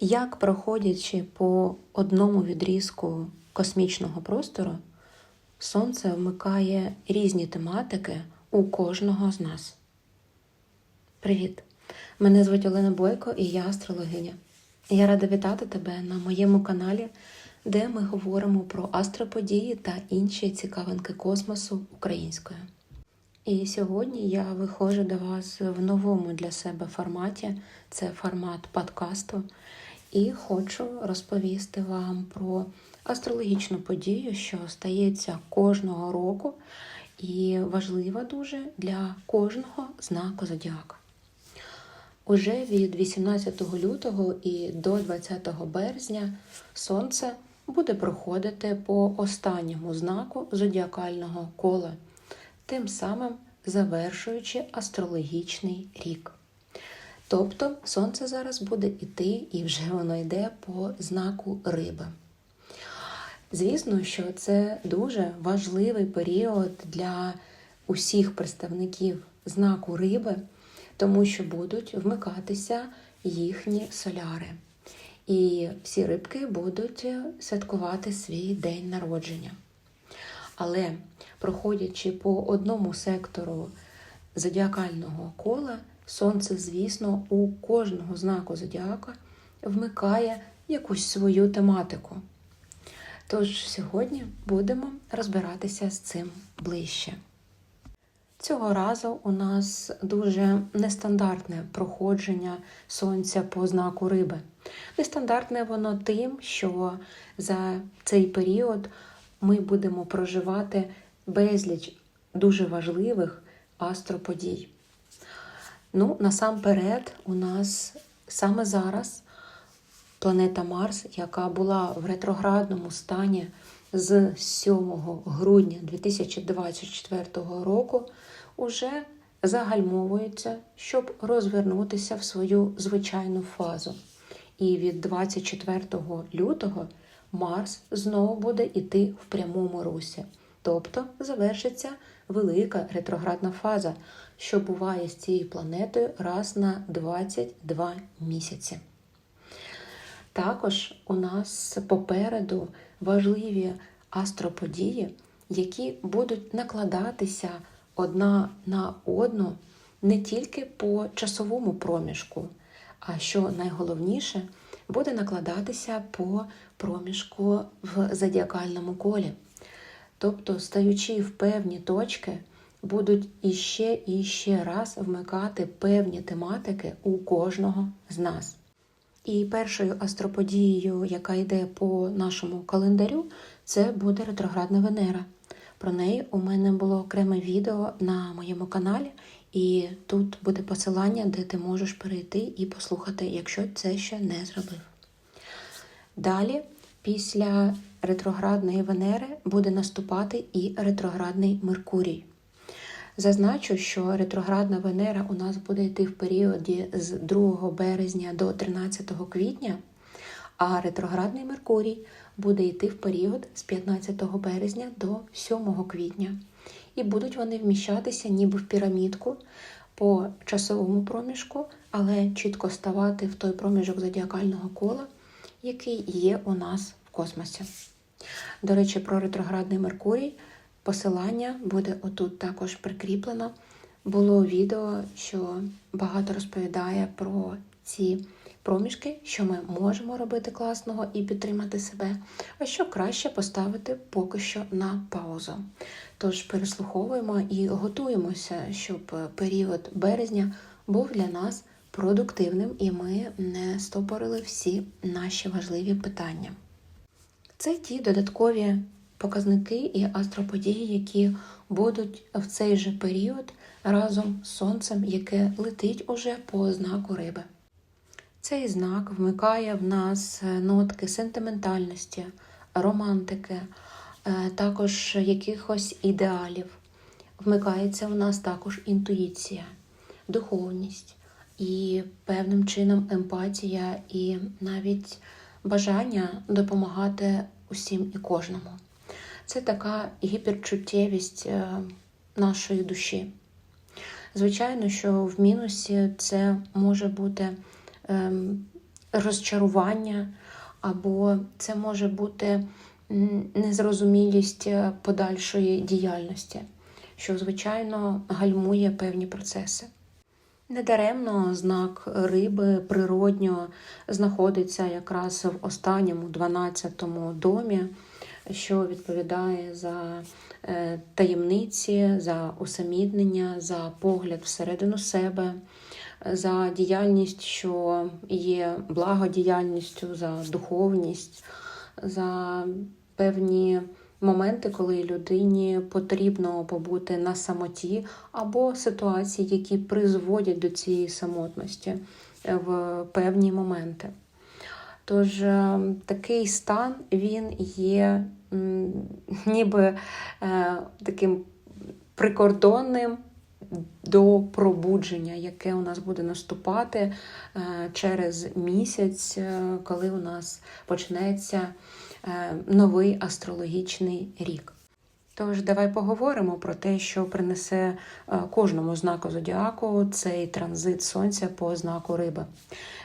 Як проходячи по одному відрізку космічного простору, Сонце вмикає різні тематики у кожного з нас. Привіт! Мене звуть Олена Бойко і я астрологиня. Я рада вітати тебе на моєму каналі, де ми говоримо про астроподії та інші цікавинки космосу українською. І сьогодні я виходжу до вас в новому для себе форматі це формат подкасту. І хочу розповісти вам про астрологічну подію, що стається кожного року, і важлива дуже для кожного знаку зодіака. Уже від 18 лютого і до 20 березня сонце буде проходити по останньому знаку зодіакального кола, тим самим завершуючи астрологічний рік. Тобто сонце зараз буде йти, і вже воно йде по знаку риби. Звісно, що це дуже важливий період для усіх представників знаку риби, тому що будуть вмикатися їхні соляри. І всі рибки будуть святкувати свій день народження. Але проходячи по одному сектору зодіакального кола, Сонце, звісно, у кожного знаку зодіака вмикає якусь свою тематику. Тож сьогодні будемо розбиратися з цим ближче. Цього разу у нас дуже нестандартне проходження сонця по знаку риби. Нестандартне воно тим, що за цей період ми будемо проживати безліч дуже важливих астроподій. Ну, насамперед, у нас саме зараз планета Марс, яка була в ретроградному стані з 7 грудня 2024 року, уже загальмовується, щоб розвернутися в свою звичайну фазу. І від 24 лютого Марс знову буде йти в прямому русі, тобто завершиться велика ретроградна фаза, що буває з цією планетою раз на 22 місяці. Також у нас попереду важливі астроподії, які будуть накладатися одна на одну не тільки по часовому проміжку, а що найголовніше, буде накладатися по проміжку в зодіакальному колі. Тобто, стаючи в певні точки, будуть іще і ще раз вмикати певні тематики у кожного з нас. І першою астроподією, яка йде по нашому календарю, це буде ретроградна Венера. Про неї у мене було окреме відео на моєму каналі, і тут буде посилання, де ти можеш перейти і послухати, якщо це ще не зробив. Далі, після ретроградної Венери, буде наступати і ретроградний Меркурій. Зазначу, що ретроградна Венера у нас буде йти в періоді з 2 березня до 13 квітня, а ретроградний Меркурій буде йти в період з 15 березня до 7 квітня. І будуть вони вміщатися ніби в пірамідку по часовому проміжку, але чітко ставати в той проміжок зодіакального кола, який є у нас в космосі. До речі, про ретроградний Меркурій. Посилання буде отут також прикріплено. Було відео, що багато розповідає про ці проміжки, що ми можемо робити класного і підтримати себе, а що краще поставити поки що на паузу. Тож переслуховуємо і готуємося, щоб період березня був для нас продуктивним і ми не стопорили всі наші важливі питання. Це ті додаткові показники і астроподії, які будуть в цей же період разом з сонцем, яке летить уже по знаку риби. Цей знак вмикає в нас нотки сентиментальності, романтики, е, також якихось ідеалів. Вмикається в нас також інтуїція, духовність і певним чином емпатія, і навіть бажання допомагати усім і кожному це така гіперчуттєвість е, нашої душі. Звичайно, що в мінусі це може бути ем, розчарування, або це може бути незрозумілість е, подальшої діяльності, що, звичайно, гальмує певні процеси. Недаремно знак риби природньо знаходиться якраз в останньому 12-му домі, що відповідає за е, таємниці, за усамітнення, за погляд всередину себе, за діяльність, що є благодіяльністю, за духовність, за певні моменти, коли людині потрібно побути на самоті, або ситуації, які призводять до цієї самотності в певні моменти. Тож е, такий стан він є ніби е, таким прикордонним до пробудження, яке у нас буде наступати е, через місяць, е, коли у нас почнеться е, новий астрологічний рік. Тож давай поговоримо про те, що принесе е, кожному знаку зодіаку цей транзит сонця по знаку риби.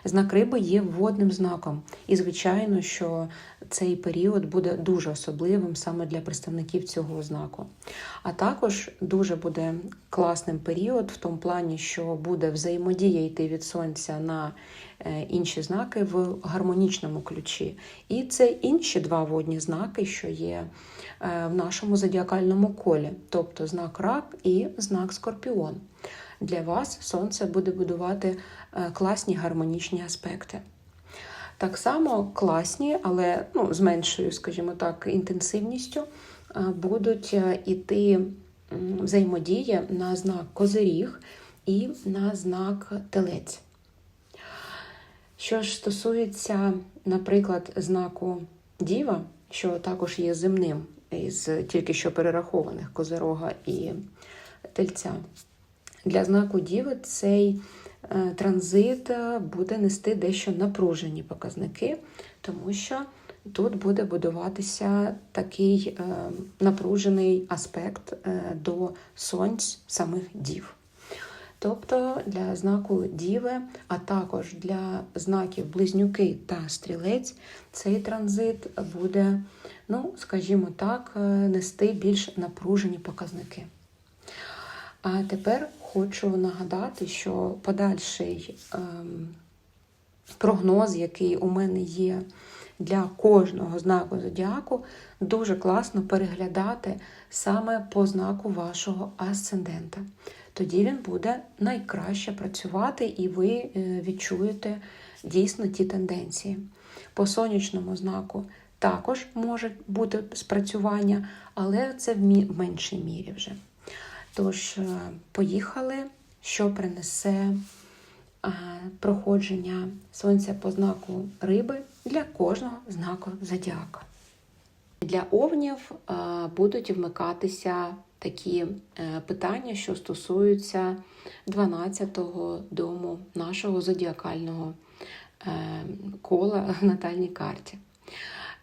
Знак риби є водним знаком, і звичайно, що цей період буде дуже особливим саме для представників цього знаку. А також дуже буде класним період в тому плані, що буде взаємодія йти від сонця на е, інші знаки в гармонічному ключі. І це інші два водні знаки, що є е, в нашому зодіакальному колі, тобто знак рак і знак скорпіон. Для вас сонце буде будувати е, класні гармонічні аспекти. Так само класні, але ну, з меншою, скажімо так, інтенсивністю е, будуть е, іти взаємодія на знак Козиріг і на знак Телець. Що ж стосується, наприклад, знаку Діва, що також є земним із тільки що перерахованих Козирога і Тельця. Для знаку Діви цей е, транзит е, буде нести дещо напружені показники, тому що тут буде будуватися такий е, напружений аспект до сонць самих дів. Тобто для знаку Діви, а також для знаків Близнюки та Стрілець, цей транзит буде, ну, скажімо так, е, нести більш напружені показники. А тепер хочу нагадати, що подальший ем, прогноз, який у мене є для кожного знаку зодіаку, дуже класно переглядати саме по знаку вашого асцендента. Тоді він буде найкраще працювати, і ви е, відчуєте дійсно ті тенденції. По сонячному знаку також може бути спрацювання, але це в меншій мірі вже. Тож, е, поїхали, що принесе е, проходження сонця по знаку риби для кожного знаку зодіака. Для овнів будуть вмикатися такі е, питання, що стосуються 12-го дому нашого зодіакального е, кола в натальній карті.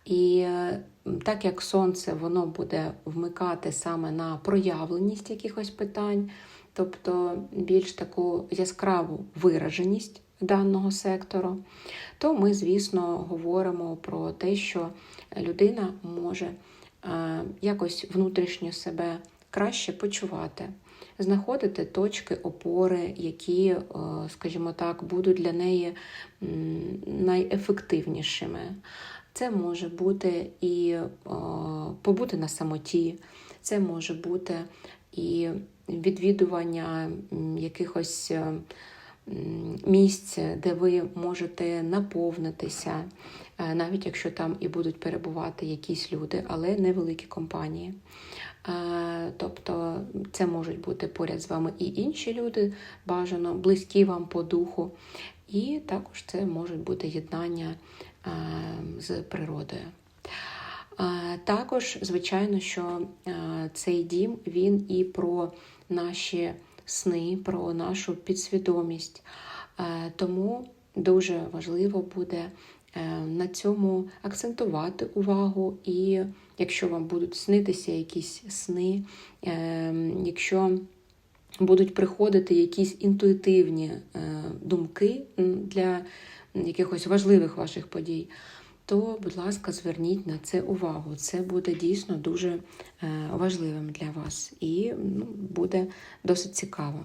І е, так як сонце воно буде вмикати саме на проявленість якихось питань, тобто більш таку яскраву вираженість даного сектору, то ми, звісно, говоримо про те, що людина може якось внутрішньо себе краще почувати, знаходити точки опори, які, е, скажімо так, будуть для неї найефективнішими. Це може бути і е, побути на самоті, це може бути і відвідування якихось е, місць, де ви можете наповнитися, навіть якщо там і будуть перебувати якісь люди, але невеликі компанії. Е, Тобто це можуть бути поряд з вами і інші люди, бажано близькі вам по духу, і також це можуть бути єднання е, з природою. Е, Також, звичайно, що цей дім він і про наші сни, про нашу підсвідомість. Тому дуже важливо буде на цьому акцентувати увагу, і якщо вам будуть снитися якісь сни, е, якщо будуть приходити якісь інтуїтивні е, думки для якихось важливих ваших подій, то, будь ласка, зверніть на це увагу. Це буде дійсно дуже е, важливим для вас і ну, буде досить цікаво.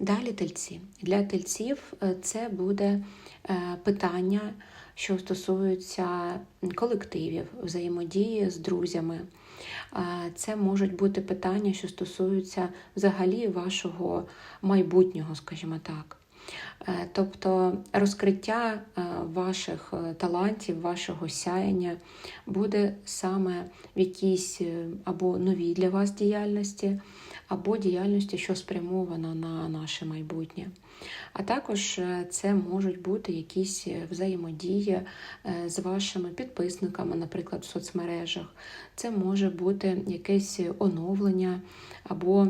Далі тельці. Для тельців е, це буде е, питання, що стосуються колективів, взаємодії з друзями. Це можуть бути питання, що стосуються взагалі вашого майбутнього, скажімо так. Е, Тобто розкриття е, ваших е, талантів, вашого сяяння буде саме в якійсь або новій для вас діяльності, або діяльності, що спрямована на наше майбутнє. А також е, це можуть бути якісь е, взаємодії е, з вашими підписниками, наприклад, в соцмережах. Це може бути якесь оновлення або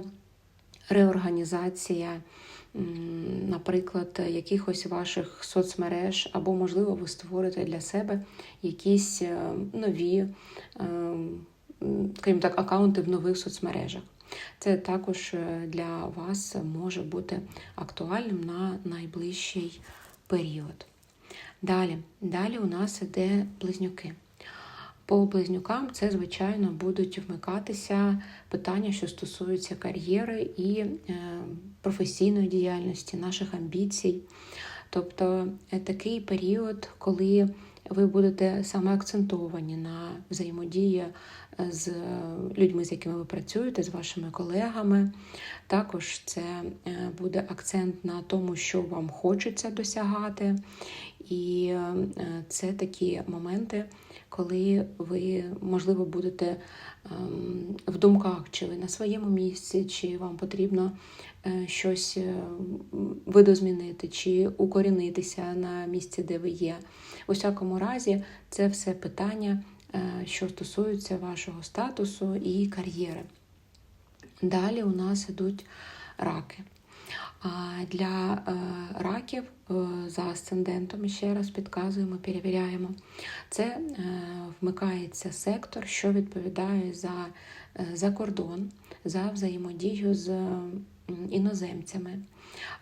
реорганізація, наприклад, якихось ваших соцмереж, або, можливо, ви створите для себе якісь нові, е, скажімо так, аккаунти в нових соцмережах. Це також е, для вас може бути актуальним на найближчий період. Далі, далі у нас іде близнюки. По близнюкам це, звичайно, будуть вмикатися питання, що стосуються кар'єри і е, професійної діяльності, наших амбіцій. Тобто е, такий період, коли ви будете саме акцентовані на взаємодії е, з людьми, з якими ви працюєте, з вашими колегами. Також це е, буде акцент на тому, що вам хочеться досягати. І е, це такі моменти, коли ви, можливо, будете ем, в думках, чи ви на своєму місці, чи вам потрібно щось видозмінити, чи укорінитися на місці, де ви є. У всякому разі, це все питання, е, що стосуються вашого статусу і кар'єри. Далі у нас ідуть раки. А Для е, раків е, за асцендентом, ще раз підказуємо, перевіряємо. Це вмикається сектор, що відповідає за, за кордон, за взаємодію з іноземцями.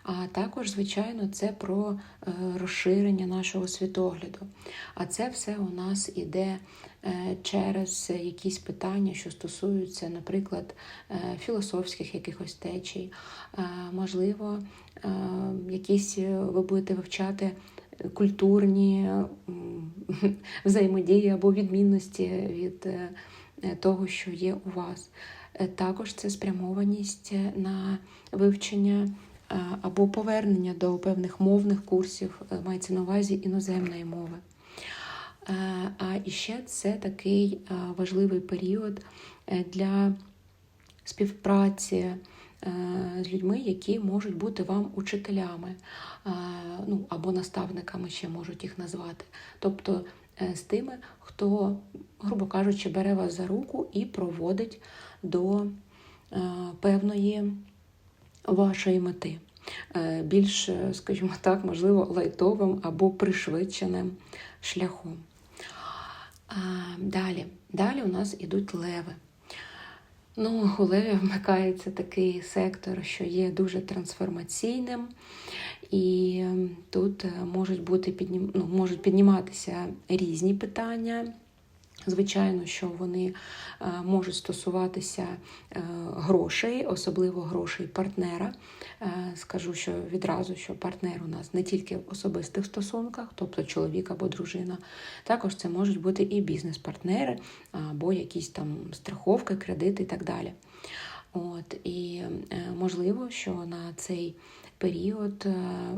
А також, звичайно, це про е, розширення нашого світогляду. А це все у нас іде е, через якісь питання, що стосуються, наприклад, е, філософських якихось течій. Можливо, якісь ви будете вивчати культурні взаємодії або відмінності від того, що є у вас. Також це спрямованість на вивчення або повернення до певних мовних курсів, е, мається на увазі іноземної мови. Е, А іще це такий е, важливий період е, для співпраці е, з людьми, які можуть бути вам учителями, е, ну або наставниками ще можуть їх назвати. Тобто е, з тими, хто, грубо кажучи, бере вас за руку і проводить до е, певної вашої мети. Е, Більш, е, скажімо так, можливо, лайтовим або пришвидшеним шляхом. Далі. Далі у нас ідуть леви. Ну, у леві вмикається такий сектор, що є дуже трансформаційним, і ем, тут е, можуть бути ну, можуть підніматися різні питання. Звичайно, що вони е, можуть стосуватися е, грошей, особливо грошей партнера. Е, Скажу, що відразу, що партнер у нас не тільки в особистих стосунках, тобто чоловік або дружина, також це можуть бути і бізнес-партнери, або якісь там страховки, кредити і так далі. От, і можливо, що на цей період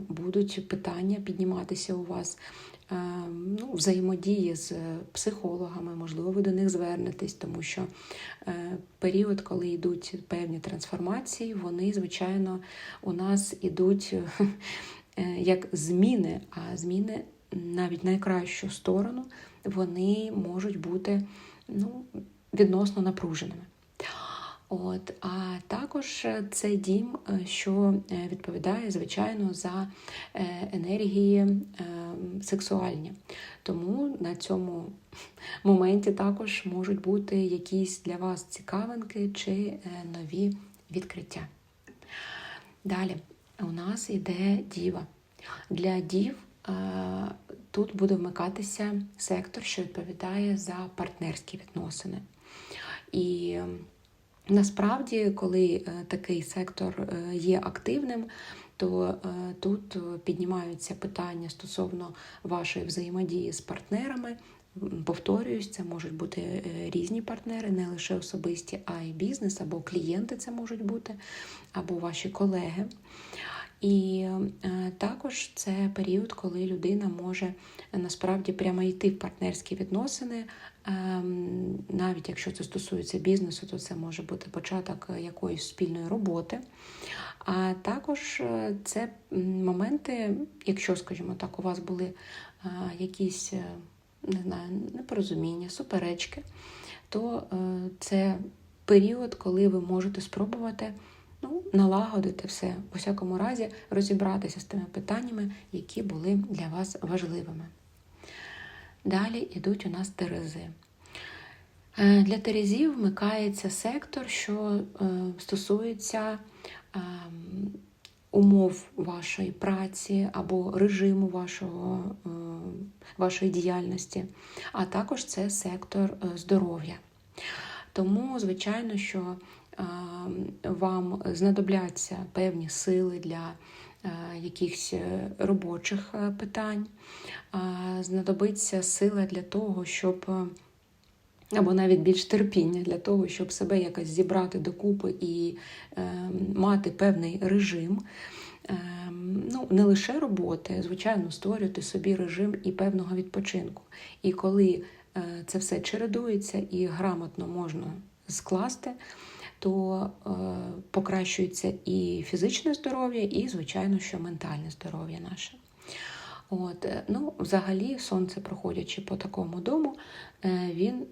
будуть питання підніматися у вас ну, взаємодії з психологами, можливо, ви до них звернетесь, тому що е, період, коли йдуть певні трансформації, вони, звичайно, у нас ідуть е, як зміни, а зміни навіть найкращу сторону, вони можуть бути ну, відносно напруженими. От, а також це дім, е, що е, відповідає, звичайно, за е, енергії е, сексуальні. Тому на цьому моменті також можуть бути якісь для вас цікавинки чи е, нові відкриття. Далі у нас іде діва. Для дів е, тут буде вмикатися сектор, що відповідає за партнерські відносини. І насправді, коли такий сектор є активним, то тут піднімаються питання стосовно вашої взаємодії з партнерами. Повторююсь, це можуть бути різні партнери, не лише особисті, а й бізнес, або клієнти це можуть бути, або ваші колеги. І е, також це період, коли людина може насправді прямо йти в партнерські відносини. Ем, навіть якщо це стосується бізнесу, то це може бути початок якоїсь спільної роботи. А також е, це моменти, якщо, скажімо так, у вас були е, якісь не знаю, непорозуміння, суперечки, то це період, коли ви можете спробувати ну, налагодити все, у всякому разі, розібратися з тими питаннями, які були для вас важливими. Далі йдуть у нас терези. Е, для терезів вмикається сектор, що е, стосується ем, умов вашої праці або режиму вашого, е, вашої діяльності, а також це сектор здоров'я. Тому, звичайно, що вам знадобляться певні сили для е, якихось е, робочих е, питань, знадобиться сила для того, щоб. Або навіть більш терпіння для того, щоб себе якось зібрати докупи і е, мати певний режим. Е, ну, Не лише роботи, звичайно, створювати собі режим і певного відпочинку. І коли е, це все чередується і грамотно можна скласти, то е, покращується і фізичне здоров'я, і, звичайно, що ментальне здоров'я наше. От, е, ну, Взагалі, сонце, проходячи по такому дому, е, він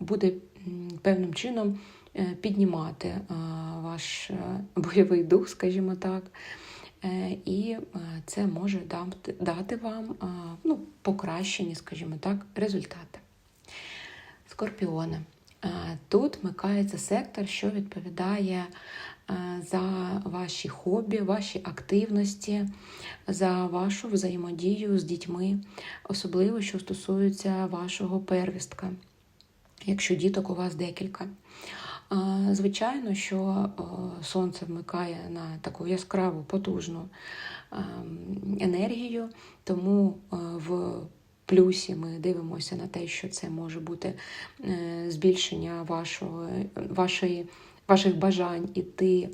буде певним чином е, піднімати е, ваш е, бойовий дух, скажімо так. І це може дати, вам ну, покращені, скажімо так, результати. Скорпіони. Тут вмикається сектор, що відповідає за ваші хобі, ваші активності, за вашу взаємодію з дітьми, особливо, що стосується вашого первістка, якщо діток у вас декілька. Звичайно, що сонце вмикає на таку яскраву, потужну енергію, тому в плюсі ми дивимося на те, що це може бути е, збільшення вашого, вашої, ваших бажань іти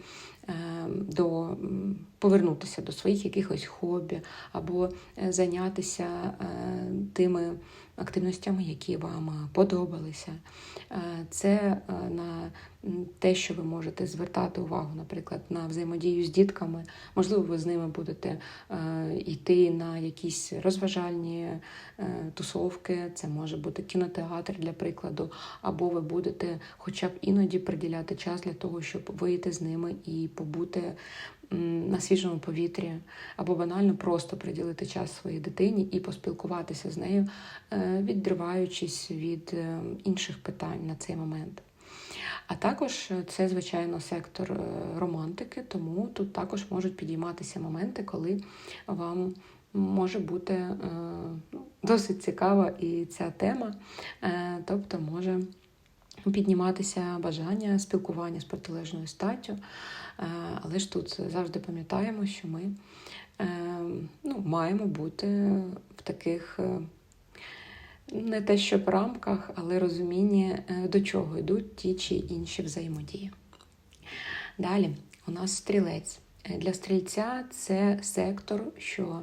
е, до повернутися до своїх якихось хобі або е, зайнятися тими активностями, які вам подобалися. Це на те, що ви можете звертати увагу, наприклад, на взаємодію з дітками. Можливо, ви з ними будете йти на якісь розважальні тусовки, це може бути кінотеатр, для прикладу, або ви будете хоча б іноді приділяти час для того, щоб вийти з ними і побути на свіжому повітрі, або банально просто приділити час своїй дитині і поспілкуватися з нею, е, відриваючись від е, інших питань на цей момент. А також це, звичайно, сектор е, романтики, тому тут також можуть підійматися моменти, коли вам може бути ну, досить цікава і ця тема, тобто може підніматися бажання спілкування з протилежною статтю. Е, але ж тут завжди пам'ятаємо, що ми е, ну, маємо бути в таких е, не те, що в рамках, але розумінні, до чого йдуть ті чи інші взаємодії. Далі у нас стрілець. Для стрільця це сектор, що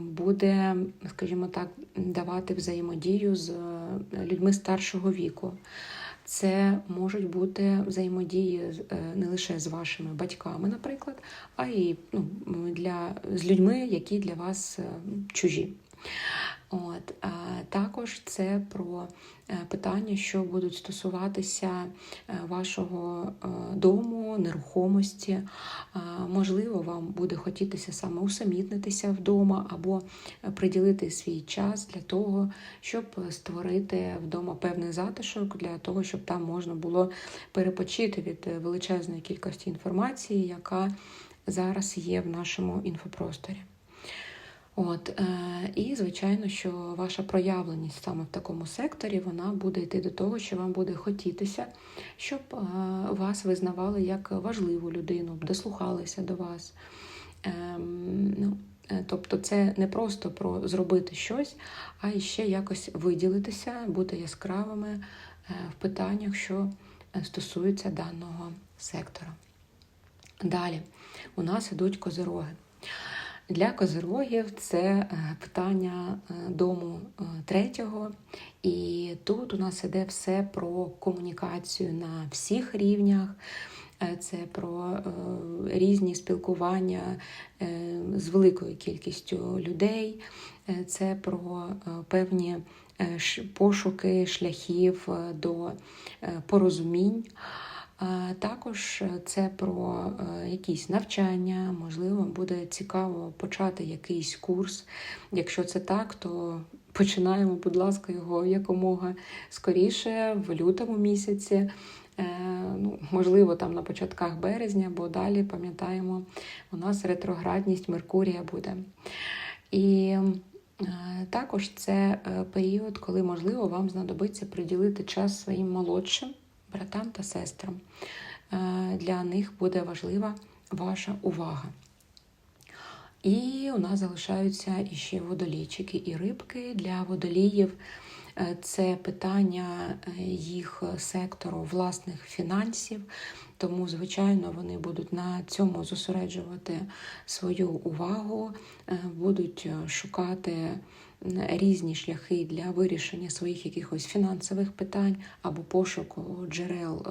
буде, скажімо так, давати взаємодію з людьми старшого віку. Це можуть бути взаємодії е, не лише з вашими батьками, наприклад, а й ну, для, з людьми, які для вас е, чужі. От, Також це про е, питання, що будуть стосуватися е, вашого е, дому, нерухомості. Можливо, вам буде хотітися саме усамітнитися вдома або приділити свій час для того, щоб створити вдома певний затишок, для того, щоб там можна було перепочити від величезної кількості інформації, яка зараз є в нашому інфопросторі. От, е, і, звичайно, що ваша проявленість саме в такому секторі вона буде йти до того, що вам буде хотітися, щоб е, вас визнавали як важливу людину, дослухалися до вас. Ем, ну, е, Тобто це не просто про зробити щось, а і ще якось виділитися, бути яскравими в питаннях, що стосуються даного сектора. Далі у нас ідуть козироги. Для козирогів це е, питання е, дому е, третього, і тут у нас іде все про комунікацію на всіх рівнях. Це про різні спілкування з великою кількістю людей, це про певні пошуки шляхів до порозумінь. Також це про е, якісь навчання, можливо, буде цікаво почати якийсь курс. Якщо це так, то починаємо, будь ласка, його якомога скоріше, в лютому місяці. Е, Ну, можливо, там на початках березня, бо далі пам'ятаємо, у нас ретроградність Меркурія буде. І е, також це період, коли можливо вам знадобиться приділити час своїм молодшим братам та сестрам. Е, Для них буде важлива ваша увага. І у нас залишаються іще водолійчики і рибки для водоліїв. Е, Це питання е, їх сектору власних фінансів, тому, звичайно, вони будуть на цьому зосереджувати свою увагу, будуть шукати різні шляхи для вирішення своїх якихось фінансових питань або пошуку джерел е,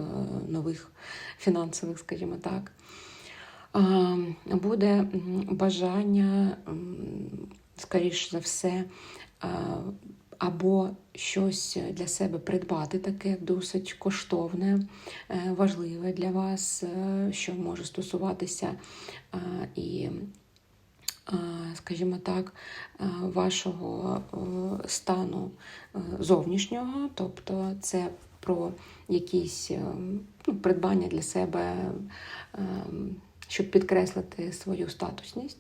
нових фінансових, скажімо так. Буде бажання, скоріш за все, або щось для себе придбати, таке досить коштовне, е, важливе для вас, е, що може стосуватися і, скажімо так, вашого е, стану е, зовнішнього, тобто це про якісь е, ну, придбання для себе, е, щоб підкреслити свою статусність.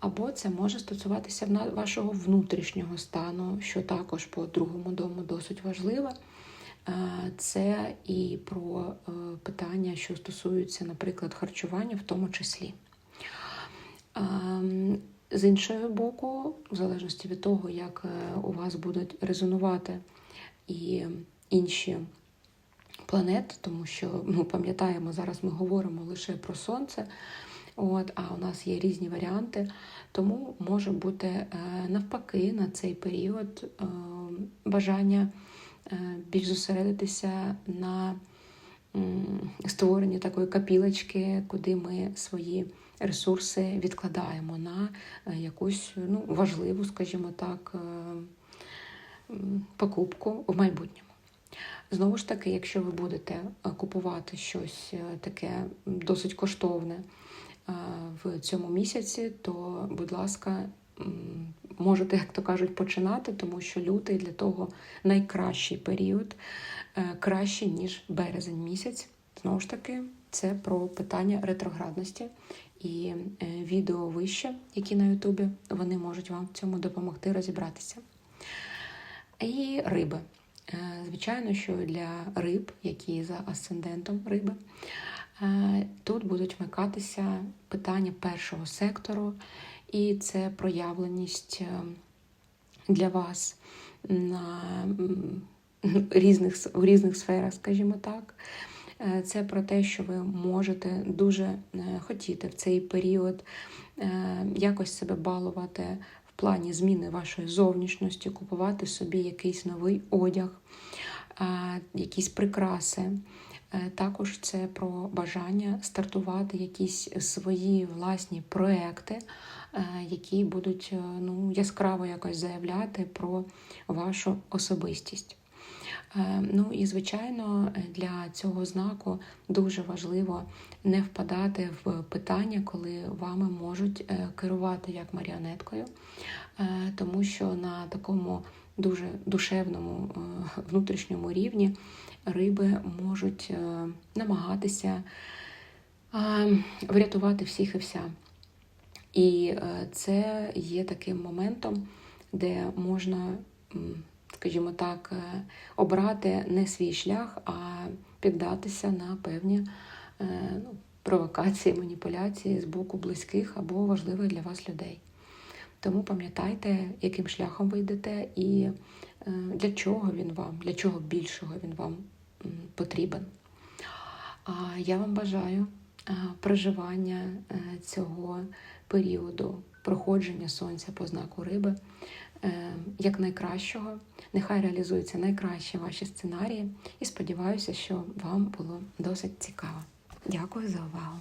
Або це може стосуватися вашого внутрішнього стану, що також по другому дому досить важливе. Е, Це і про е, питання, що стосуються, наприклад, харчування, в тому числі. Ем, З іншого боку, в залежності від того, як е, у вас будуть резонувати і інші планети, тому що ну, пам'ятаємо, зараз ми говоримо лише про Сонце, от, а у нас є різні варіанти, тому може бути е, навпаки на цей період е, бажання більш зосередитися на створенні такої капілочки, куди ми свої ресурси відкладаємо на е, якусь ну, важливу, скажімо так, е, покупку в майбутньому. Знову ж таки, якщо ви будете е, купувати щось таке досить коштовне в цьому місяці, то, будь ласка, можете, як то кажуть, починати, тому що лютий для того найкращий період, кращий, ніж березень місяць. Знову ж таки, це про питання ретроградності. І е, відео вище, які на Ютубі, вони можуть вам в цьому допомогти розібратися. І риби. Е, Звичайно, що для риб, які за асцендентом риби, е, тут будуть вмикатися питання першого сектору, і це проявленість для вас на різних, в різних сферах, скажімо так. Е, Це про те, що ви можете дуже е, хотіти в цей період е, якось себе балувати в плані зміни вашої зовнішності, купувати собі якийсь новий одяг, якісь прикраси. Також це про бажання стартувати якісь свої власні проекти, які будуть ну, яскраво якось заявляти про вашу особистість. Е, Ну і звичайно, для цього знаку дуже важливо не впадати в питання, коли вами можуть е, керувати як маріонеткою, Е, тому що на такому дуже душевному внутрішньому рівні риби можуть намагатися врятувати всіх і вся. І це є таким моментом, де можна, скажімо так, е, обрати не свій шлях, а піддатися на певні е, ну, провокації, маніпуляції з боку близьких або важливих для вас людей. Тому пам'ятайте, яким шляхом ви йдете і е, для чого він вам, для чого більшого він вам потрібен. Я вам бажаю проживання цього періоду проходження сонця по знаку риби як найкращого. Нехай реалізуються найкращі ваші сценарії, і сподіваюся, що вам було досить цікаво. Дякую за увагу.